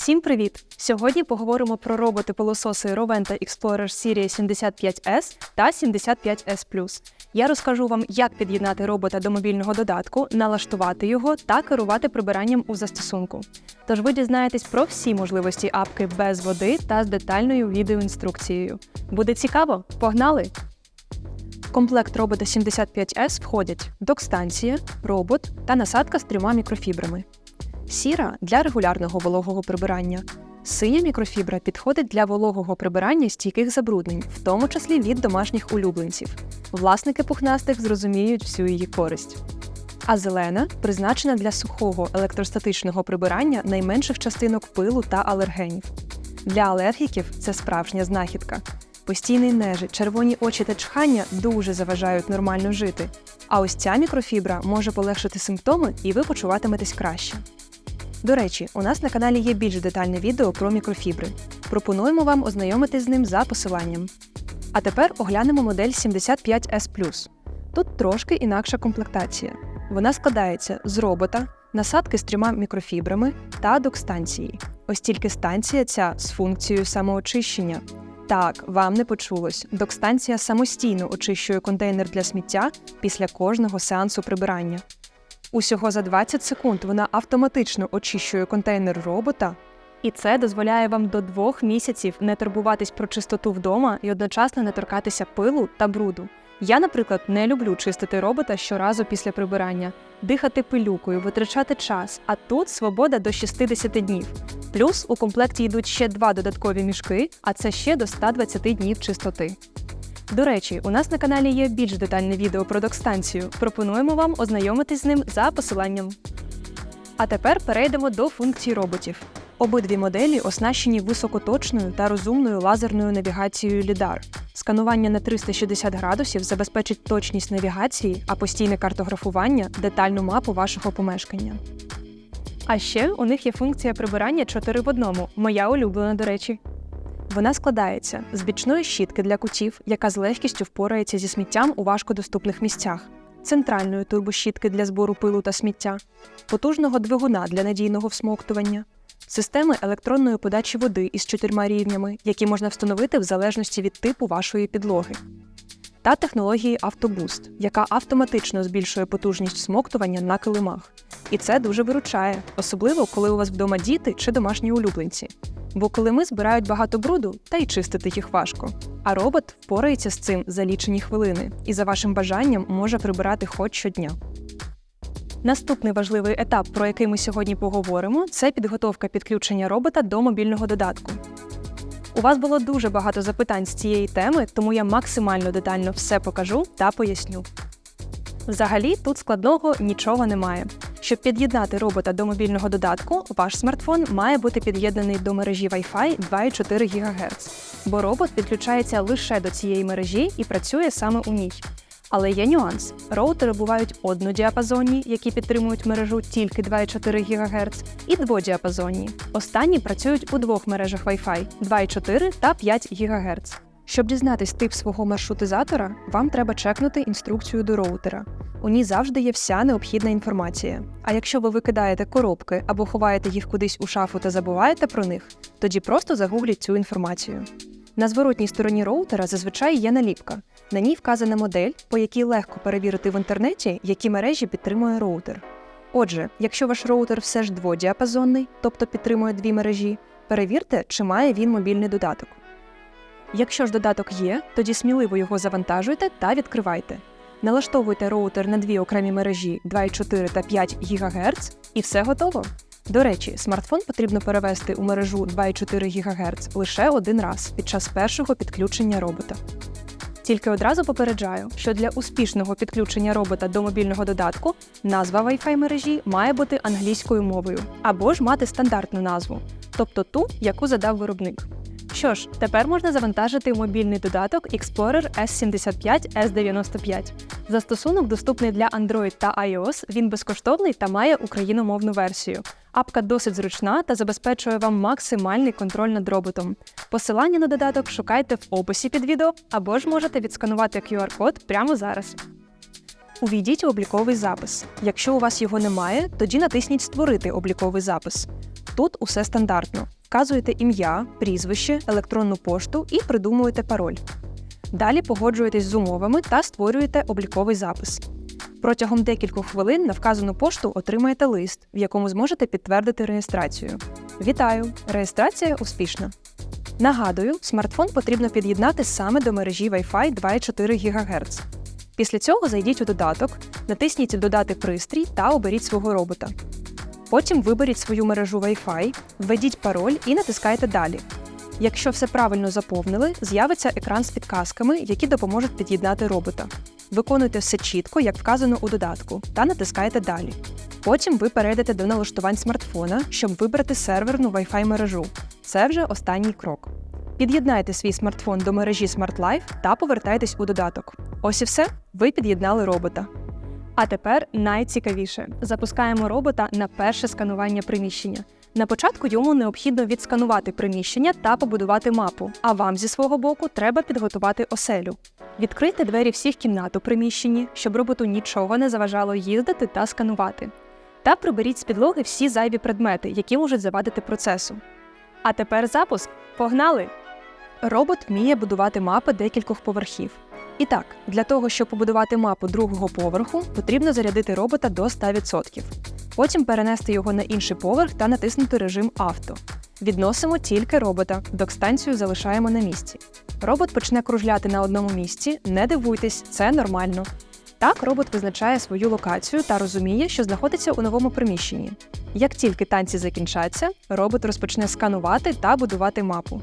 Всім привіт! Сьогодні поговоримо про роботи-пилососи Roventa Explorer Series 75S та 75S Я розкажу вам, як під'єднати робота до мобільного додатку, налаштувати його та керувати прибиранням у застосунку. Тож ви дізнаєтесь про всі можливості апки без води та з детальною відеоінструкцією. Буде цікаво? Погнали! В комплект робота 75S входять док-станція, робот та насадка з трьома мікрофібрами. Сіра для регулярного вологого прибирання. Синя мікрофібра підходить для вологого прибирання стійких забруднень, в тому числі від домашніх улюбленців. Власники пухнастих зрозуміють всю її користь. А зелена призначена для сухого електростатичного прибирання найменших частинок пилу та алергенів. Для алергіків це справжня знахідка. Постійний нежить, червоні очі та чхання дуже заважають нормально жити. А ось ця мікрофібра може полегшити симптоми, і ви почуватиметесь краще. До речі, у нас на каналі є більш детальне відео про мікрофібри. Пропонуємо вам ознайомитись з ним за посиланням. А тепер оглянемо модель 75S. Тут трошки інакша комплектація. Вона складається з робота, насадки з трьома мікрофібрами та док-станції. Ось тільки станція ця з функцією самоочищення. Так, вам не почулось. Док-станція самостійно очищує контейнер для сміття після кожного сеансу прибирання. Усього за 20 секунд вона автоматично очищує контейнер робота, і це дозволяє вам до двох місяців не турбуватись про чистоту вдома і одночасно не торкатися пилу та бруду. Я, наприклад, не люблю чистити робота щоразу після прибирання, дихати пилюкою, витрачати час, а тут свобода до 60 днів. Плюс у комплекті йдуть ще два додаткові мішки, а це ще до 120 днів чистоти. До речі, у нас на каналі є більш детальне відео про док-станцію. Пропонуємо вам ознайомитись з ним за посиланням. А тепер перейдемо до функцій роботів. Обидві моделі оснащені високоточною та розумною лазерною навігацією LiDAR. Сканування на 360 градусів забезпечить точність навігації, а постійне картографування детальну мапу вашого помешкання. А ще у них є функція прибирання 4 в одному, моя улюблена, до речі. Вона складається з бічної щітки для кутів, яка з легкістю впорається зі сміттям у важкодоступних місцях, центральної турбощітки для збору пилу та сміття, потужного двигуна для надійного всмоктування, системи електронної подачі води із чотирма рівнями, які можна встановити в залежності від типу вашої підлоги, та технології Автобуст, яка автоматично збільшує потужність всмоктування на килимах. І це дуже виручає, особливо коли у вас вдома діти чи домашні улюбленці. Бо килими збирають багато бруду, та й чистити їх важко. А робот впорається з цим за лічені хвилини і за вашим бажанням може прибирати хоч щодня. Наступний важливий етап, про який ми сьогодні поговоримо, це підготовка підключення робота до мобільного додатку. У вас було дуже багато запитань з цієї теми, тому я максимально детально все покажу та поясню. Взагалі, тут складного нічого немає. Щоб під'єднати робота до мобільного додатку, ваш смартфон має бути під'єднаний до мережі Wi-Fi 2,4 ГГц, бо робот підключається лише до цієї мережі і працює саме у ній. Але є нюанс: роутери бувають однодіапазонні, які підтримують мережу тільки 2,4 ГГц, і дводіапазонні. Останні працюють у двох мережах Wi-Fi 2,4 та 5 ГГц. Щоб дізнатись тип свого маршрутизатора, вам треба чекнути інструкцію до роутера. У ній завжди є вся необхідна інформація. А якщо ви викидаєте коробки або ховаєте їх кудись у шафу та забуваєте про них, тоді просто загугліть цю інформацію. На зворотній стороні роутера зазвичай є наліпка. На ній вказана модель, по якій легко перевірити в інтернеті, які мережі підтримує роутер. Отже, якщо ваш роутер все ж дводіапазонний, тобто підтримує дві мережі, перевірте, чи має він мобільний додаток. Якщо ж додаток є, тоді сміливо його завантажуйте та відкривайте. Налаштовуйте роутер на дві окремі мережі 2,4 та 5 ГГц і все готово. До речі, смартфон потрібно перевести у мережу 2,4 ГГц лише один раз під час першого підключення робота. Тільки одразу попереджаю, що для успішного підключення робота до мобільного додатку назва Wi-Fi мережі має бути англійською мовою або ж мати стандартну назву, тобто ту, яку задав виробник. Що ж, тепер можна завантажити мобільний додаток Explorer S75 S95. Застосунок доступний для Android та iOS, він безкоштовний та має україномовну версію. Апка досить зручна та забезпечує вам максимальний контроль над роботом. Посилання на додаток шукайте в описі під відео або ж можете відсканувати QR-код прямо зараз. Увійдіть у обліковий запис. Якщо у вас його немає, тоді натисніть Створити обліковий запис. Тут усе стандартно. Вказуєте ім'я, прізвище, електронну пошту і придумуєте пароль. Далі погоджуєтесь з умовами та створюєте обліковий запис. Протягом декількох хвилин на вказану пошту отримаєте лист, в якому зможете підтвердити реєстрацію. Вітаю! Реєстрація успішна. Нагадую, смартфон потрібно під'єднати саме до мережі Wi-Fi 2,4 ГГц. Після цього зайдіть у додаток, натисніть Додати пристрій та оберіть свого робота. Потім виберіть свою мережу Wi-Fi, введіть пароль і натискайте Далі. Якщо все правильно заповнили, з'явиться екран з підказками, які допоможуть під'єднати робота. Виконуйте все чітко, як вказано у додатку, та натискаєте Далі. Потім ви перейдете до налаштувань смартфона, щоб вибрати серверну Wi-Fi мережу. Це вже останній крок. Під'єднайте свій смартфон до мережі Smart Life та повертайтесь у додаток. Ось і все, ви під'єднали робота. А тепер найцікавіше: запускаємо робота на перше сканування приміщення. На початку йому необхідно відсканувати приміщення та побудувати мапу. А вам зі свого боку треба підготувати оселю. Відкрийте двері всіх кімнат у приміщенні, щоб роботу нічого не заважало їздити та сканувати. Та приберіть з підлоги всі зайві предмети, які можуть завадити процесу. А тепер запуск. Погнали! Робот вміє будувати мапи декількох поверхів. І так, для того, щоб побудувати мапу другого поверху, потрібно зарядити робота до 100%. Потім перенести його на інший поверх та натиснути режим авто. Відносимо тільки робота, док-станцію залишаємо на місці. Робот почне кружляти на одному місці, не дивуйтесь, це нормально. Так робот визначає свою локацію та розуміє, що знаходиться у новому приміщенні. Як тільки танці закінчаться, робот розпочне сканувати та будувати мапу.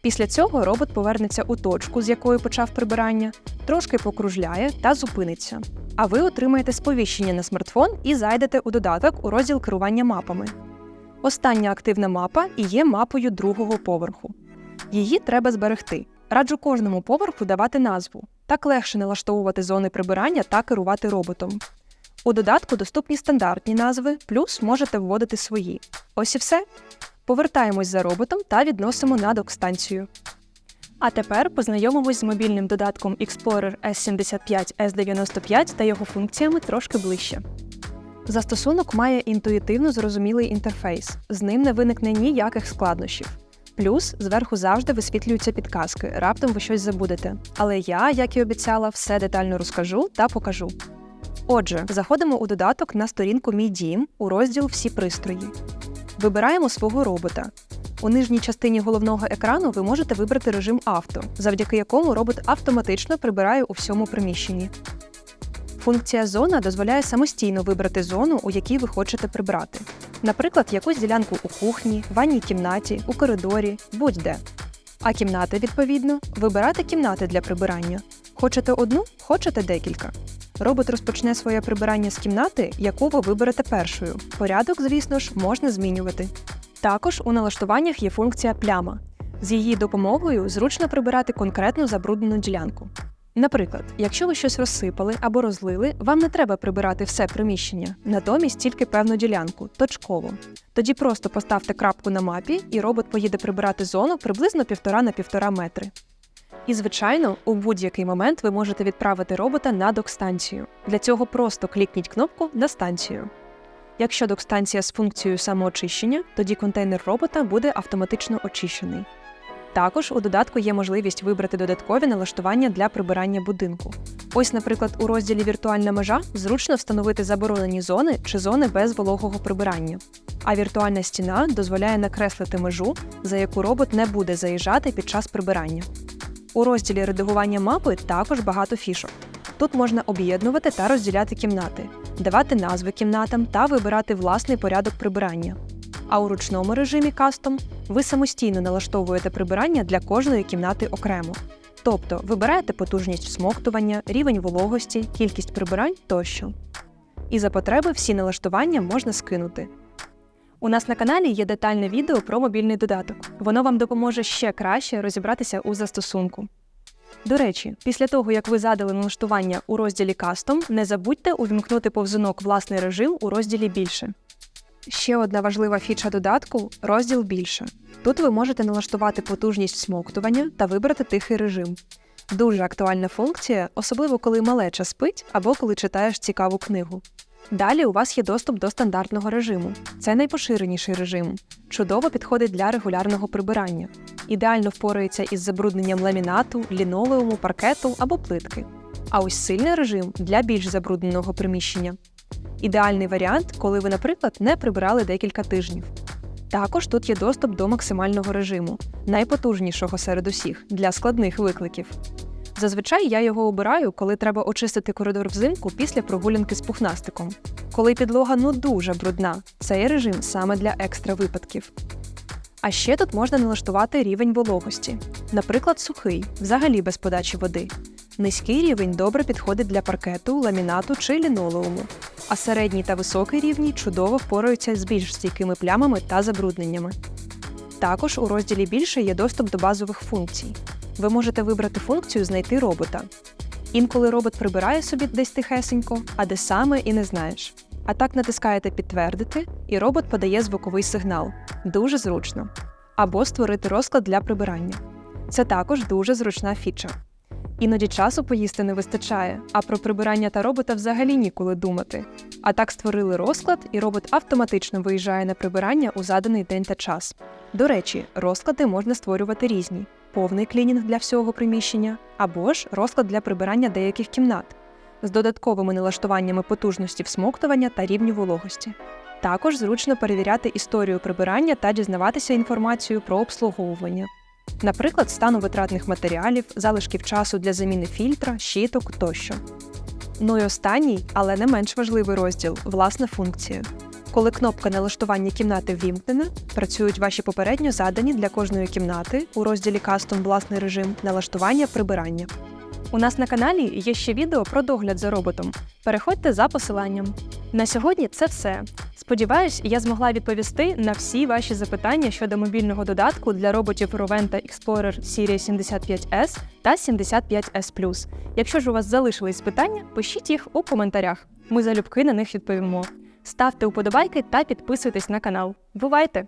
Після цього робот повернеться у точку, з якої почав прибирання, трошки покружляє та зупиниться. А ви отримаєте сповіщення на смартфон і зайдете у додаток у розділ керування мапами. Остання активна мапа і є мапою другого поверху. Її треба зберегти. Раджу кожному поверху давати назву. Так легше налаштовувати зони прибирання та керувати роботом. У додатку доступні стандартні назви, плюс можете вводити свої. Ось і все. Повертаємось за роботом та відносимо на док-станцію. А тепер познайомимось з мобільним додатком Explorer S75 S95 та його функціями трошки ближче. Застосунок має інтуїтивно зрозумілий інтерфейс, з ним не виникне ніяких складнощів. Плюс зверху завжди висвітлюються підказки, раптом ви щось забудете. Але я, як і обіцяла, все детально розкажу та покажу. Отже, заходимо у додаток на сторінку Мій дім у розділ Всі пристрої. Вибираємо свого робота. У нижній частині головного екрану ви можете вибрати режим авто, завдяки якому робот автоматично прибирає у всьому приміщенні. Функція зона дозволяє самостійно вибрати зону, у якій ви хочете прибрати. Наприклад, якусь ділянку у кухні, ванній кімнаті, у коридорі, будь-де. А кімнати, відповідно, вибирати кімнати для прибирання. Хочете одну, хочете декілька. Робот розпочне своє прибирання з кімнати, яку ви виберете першою. Порядок, звісно ж, можна змінювати. Також у налаштуваннях є функція пляма. З її допомогою зручно прибирати конкретну забруднену ділянку. Наприклад, якщо ви щось розсипали або розлили, вам не треба прибирати все приміщення, натомість тільки певну ділянку, точково. Тоді просто поставте крапку на мапі, і робот поїде прибирати зону приблизно 1,5 на 1,5 метри. І, звичайно, у будь-який момент ви можете відправити робота на док-станцію. Для цього просто клікніть кнопку на станцію. Якщо док-станція з функцією самоочищення, тоді контейнер робота буде автоматично очищений. Також у додатку є можливість вибрати додаткові налаштування для прибирання будинку. Ось, наприклад, у розділі Віртуальна межа зручно встановити заборонені зони чи зони без вологого прибирання. А віртуальна стіна дозволяє накреслити межу, за яку робот не буде заїжджати під час прибирання. У розділі редагування мапи також багато фішок. Тут можна об'єднувати та розділяти кімнати, давати назви кімнатам та вибирати власний порядок прибирання. А у ручному режимі Custom ви самостійно налаштовуєте прибирання для кожної кімнати окремо. Тобто вибираєте потужність всмоктування, рівень вологості, кількість прибирань тощо. І за потреби всі налаштування можна скинути. У нас на каналі є детальне відео про мобільний додаток. Воно вам допоможе ще краще розібратися у застосунку. До речі, після того, як ви задали налаштування у розділі Custom, не забудьте увімкнути повзунок власний режим у розділі Більше. Ще одна важлива фіча додатку розділ більше. Тут ви можете налаштувати потужність всмоктування та вибрати тихий режим. Дуже актуальна функція, особливо коли малеча спить або коли читаєш цікаву книгу. Далі у вас є доступ до стандартного режиму. Це найпоширеніший режим. Чудово підходить для регулярного прибирання. Ідеально впорається із забрудненням ламінату, лінолеуму, паркету або плитки. А ось сильний режим для більш забрудненого приміщення. Ідеальний варіант, коли ви, наприклад, не прибирали декілька тижнів. Також тут є доступ до максимального режиму, найпотужнішого серед усіх для складних викликів. Зазвичай я його обираю, коли треба очистити коридор взимку після прогулянки з пухнастиком. Коли підлога ну дуже брудна, цей режим саме для екстра випадків. А ще тут можна налаштувати рівень вологості, наприклад, сухий, взагалі без подачі води. Низький рівень добре підходить для паркету, ламінату чи лінолеуму, а середній та високий рівні чудово впораються з більш стійкими плямами та забрудненнями. Також у розділі більше є доступ до базових функцій. Ви можете вибрати функцію Знайти робота. Інколи робот прибирає собі десь тихесенько, а де саме і не знаєш. А так натискаєте Підтвердити, і робот подає звуковий сигнал. Дуже зручно. Або створити розклад для прибирання. Це також дуже зручна фіча. Іноді часу поїсти не вистачає, а про прибирання та робота взагалі ніколи думати. А так створили розклад, і робот автоматично виїжджає на прибирання у заданий день та час. До речі, розклади можна створювати різні: повний клінінг для всього приміщення, або ж розклад для прибирання деяких кімнат з додатковими налаштуваннями потужності всмоктування та рівню вологості. Також зручно перевіряти історію прибирання та дізнаватися інформацію про обслуговування. Наприклад, стану витратних матеріалів, залишків часу для заміни фільтра, щіток тощо. Ну і останній, але не менш важливий розділ власна функція. Коли кнопка налаштування кімнати ввімкнена, працюють ваші попередньо задані для кожної кімнати у розділі Кастом власний режим налаштування прибирання. У нас на каналі є ще відео про догляд за роботом. Переходьте за посиланням. На сьогодні це все. Сподіваюсь, я змогла відповісти на всі ваші запитання щодо мобільного додатку для роботів Roventa Explorer Series 75S та 75S. Якщо ж у вас залишились питання, пишіть їх у коментарях. Ми залюбки на них відповімо. Ставте уподобайки та підписуйтесь на канал. Бувайте!